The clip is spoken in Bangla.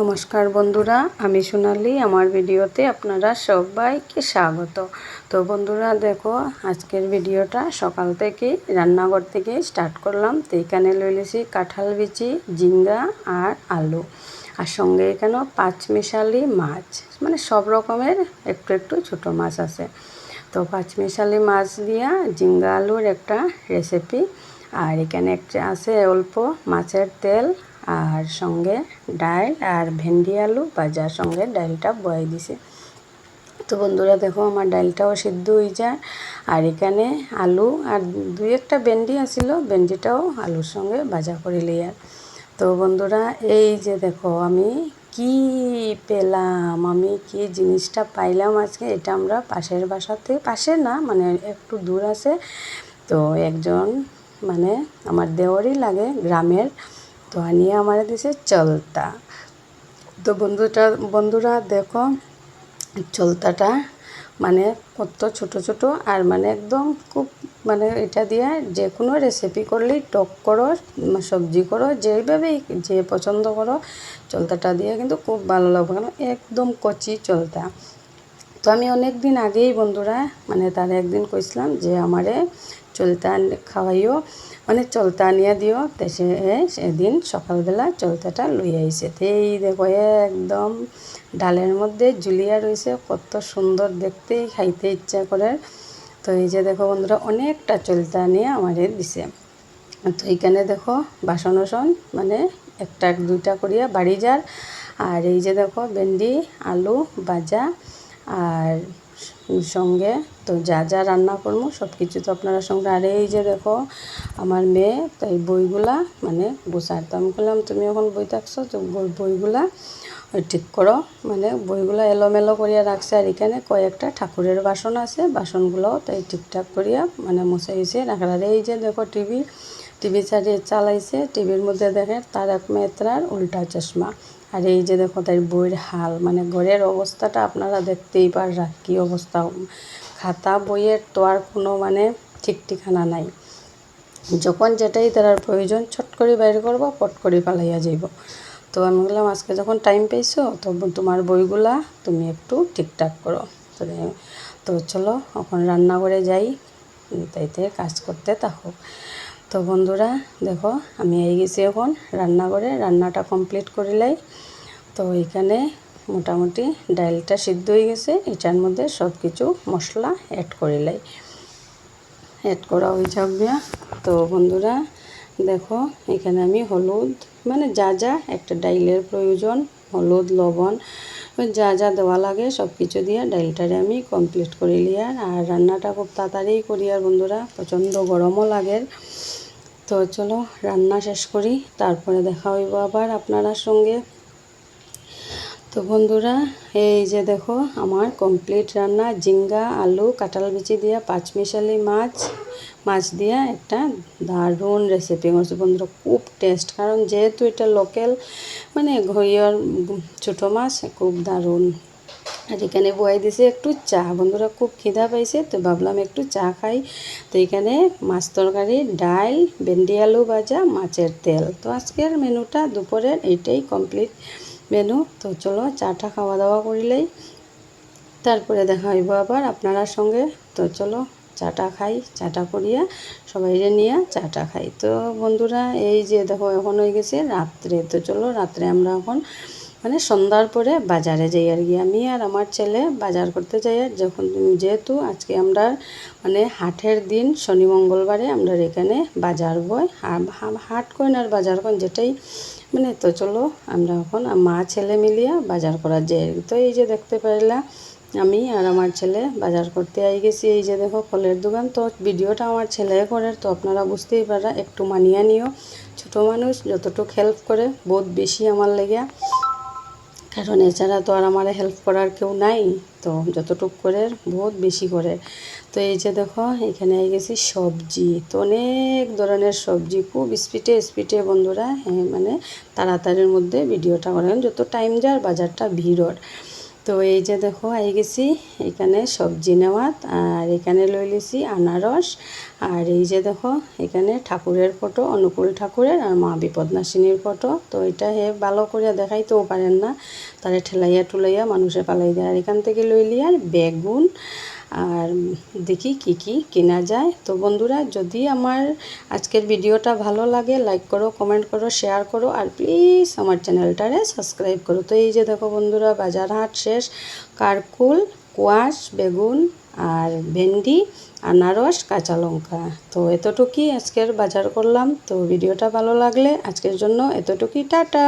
নমস্কার বন্ধুরা, আমি সোনালি। আমার ভিডিওতে আপনারা সবাইকে স্বাগত। তো বন্ধুরা, দেখো, আজকের ভিডিওটা সকাল থেকে রান্নাঘর থেকে স্টার্ট করলাম। তো এখানে লইলেছি কাঁঠাল বিচি জিঙ্গা আর আলু। আর সঙ্গে এখানেও পাঁচ মিশালি মাছ। মানে সব রকমের একটু একটু ছোট মাছ আছে। তো পাঁচ মিশালি মাছ দিয়া জিঙ্গা আলুর একটা রেসিপি আর এখানে একটা আছে অল্প মাছের তেল আর সঙ্গে ডাল আর ভেন্ডি আলু ভাজার সঙ্গে ডালটা বয়ে দিছে। তো বন্ধুরা, দেখো আমার ডালটাও সিদ্ধ হয়ে যায়। আর এখানে আলু আর দুই একটা ভেন্ডি আসিল ভেন্ডিটাও আলুর সঙ্গে ভাজা করে আর তো বন্ধুরা, এই যে দেখো, আমি কি পেলাম, আমি কি জিনিসটা পাইলাম আজকে, এটা আমরা পাশের বাসাতে, পাশে না মানে একটু দূর আছে। তো একজন মানে আমার দেওয়ারই লাগে গ্রামের। তো আনিয়ে আমার দিছে চলতা। তো বন্ধুটা, বন্ধুরা দেখো, চলতাটা মানে কত ছোট ছোট আর মানে একদম খুব মানে এটা দিয়ে যে কোনো রেসিপি করলেই টক করো সবজি করো, যেইভাবেই যে পছন্দ করো, চলতাটা দিয়ে কিন্তু খুব ভালো লাগবে। কেন একদম কচি চলতা। তো আমি অনেক দিন আগেই, বন্ধুরা মানে তার একদিন কইছিলাম যে আমারে চলতা খাওয়াইও মানে চলতা আনিয়া দিও। তো সে, সেদিন সকালবেলা চলতাটা লই আইছে। তো এই দেখো, একদম ডালের মধ্যে জুলিয়া রয়েছে কত সুন্দর দেখতেই খাইতে ইচ্ছা করে। তো এই যে দেখো, বন্ধুরা, অনেকটা চলতা নিয়ে আমাদের দিছে। তো এইখানে দেখো, বাসন ওসন মানে একটা দুইটা করিয়া বাড়ি যার। আর এই যে দেখো, ভেন্ডি, আলু, ভাজা আর সঙ্গে তো যা যা রান্না করব সব কিছু তো আপনারা সঙ্গে। আর এই যে দেখো, আমার মেয়ে তো এই বইগুলা মানে গোসার তো আমি বললাম তুমি এখন বই থাকছো, তো বইগুলা ঠিক করো। মানে বইগুলো এলোমেলো করিয়া রাখছে, আর এখানে কয়েকটা ঠাকুরের বাসন আছে, বাসনগুলোও তাই ঠিকঠাক করিয়া মানে মুছাইছে রাখার আর এই যে দেখো, টিভি টিভি চালিয়ে চালাইছে, টিভির মধ্যে দেখে তারক মেহতার উল্টা চশমা। আর এই যে দেখো তাই বইয়ের হাল মানে ঘরের অবস্থাটা আপনারা দেখতেই পাররা, কী অবস্থা। খাতা, বইয়ের তো আর কোনো মানে ঠিক ঠিকানা নাই। যখন যেটাই তার প্রয়োজন, ছট করে বাইর করব, পট করে পালাইয়া যাইব। তো আমি বললাম, আজকে যখন টাইম পেয়েছ তো তোমার বইগুলা তুমি একটু ঠিকঠাক করো। তো চলো, এখন রান্না করে যাই, তাইতে কাজ করতে থাকো। তো বন্ধুরা, দেখো, আমি এই গেছি এখন রান্না করে রান্নাটা কমপ্লিট করিলাই তো এখানে মোটামুটি ডালটা সিদ্ধ হয়ে গেছে। এটার মধ্যে সব কিছু মশলা অ্যাড করিলাই অ্যাড করা হয়ে যাবে তো বন্ধুরা, দেখো, এখানে আমি হলুদ মানে যা যা একটা ডাইলের প্রয়োজন, হলুদ, লবণ, যা যা দেওয়া লাগে সব কিছু দিয়ে ডাইলটারে আমি কমপ্লিট করে লিয়ার আর রান্নাটা খুব তাড়াতাড়ি করি আর বন্ধুরা, প্রচণ্ড গরমও লাগে। তো চলো, রান্না শেষ করি, তারপরে দেখা হইব আবার আপনারা সঙ্গে। তো বন্ধুরা, এই যে দেখো, আমার কমপ্লিট রান্না জিঙ্গা আলু, কাঁঠাল বিচি দিয়া, পাঁচমিশালি মাছ মাছ দিয়া একটা দারুণ রেসিপি করছি বন্ধুরা, খুব টেস্ট কারণ যেহেতু এটা লোকাল মানে ঘইয়র ছোটো মাছ, খুব দারুণ। আর এখানে বয়ে দিছে একটু চা। বন্ধুরা খুব খিদা পাইছে, তো ভাবলাম একটু চা খাই। তো এখানে মাছ তরকারি, ডাল, ভেন্ডি আলু ভাজা, মাছের তেল। তো আজকের মেনুটা দুপুরের এইটাই কমপ্লিট মেনু। তো চলো চাটা খাওয়া দাওয়া করিলেই তারপরে দেখা হইব আবার আপনারা সঙ্গে। তো চলো চাটা খাই, চাটা করিয়া সবাই নিয়ে চাটা খাই। তো বন্ধুরা, এই যে দেখো এখন হয়ে গেছে রাত্রে। তো চলো রাত্রে আমরা এখন মানে সন্ধ্যার পরে বাজারে যাই আর কি। আমি আর আমার ছেলে বাজার করতে যাই আর যখন যেহেতু আজকে আমরা মানে হাটের দিন শনি, মঙ্গলবারে আমরা এখানে বাজার বই হাট কইন আর বাজার কইন যেটাই মানে তো চলো আমরা এখন মা, ছেলে মিলিয়া বাজার করার যাই তো এই যে দেখতে পাইলা আমি আর আমার ছেলে বাজার করতে আই গেছি। এই যে দেখো ফলের দোকান। তো ভিডিওটা আমার ছেলে করে, তো আপনারা বুঝতেই পারা, একটু মানিয়া নিও। ছোটো মানুষ যতটুকু হেল্প করে, বহুত বেশি আমার লেগে কারণ এছাড়া তো আর আমার হেল্প করার কেউ নাই, তো যতটুক করে বহুত বেশি করে। তো এই যে দেখো, এখানে গেছি সবজি। তো অনেক ধরনের সবজি, খুব স্পিডে স্পিডে বন্ধুরা হ্যাঁ মানে তাড়াতাড়ির মধ্যে ভিডিওটা করেন যত টাইম যায় বাজারটা ভিড়র। তো এই যে দেখো আই গেছি এখানে সবজি নেওয়াত, আর এখানে লই লিছি আনারস, আর এই যে দেখো, এখানে ঠাকুরের ফটো, অনুকূল ঠাকুরের আর মা বিপদনাশিনীর ফটো। তো এটা হে ভালো করে দেখাইতেও পারেন না, তারে ঠেলাইয়া টুলাইয়া মানুষে পালাই দেয়। আর এখান থেকে লইলি আর বেগুন আর দেখি কি কি কেনা যায়। তো বন্ধুরা, যদি আমার আজকের ভিডিওটা ভালো লাগে লাইক করো কমেন্ট করো শেয়ার করো, আর প্লিজ আমার চ্যানেলটারে সাবস্ক্রাইব করো। তো এই যে দেখো বন্ধুরা, বাজার হাট শেষ। কারকুল, কোয়াশ, বেগুন আর ভেন্ডি, আনারস, কাঁচা লঙ্কা। তো এতটুকুই আজকের বাজার করলাম। তো ভিডিওটা ভালো লাগলে আজকের জন্য এতটুকুই। টাটা!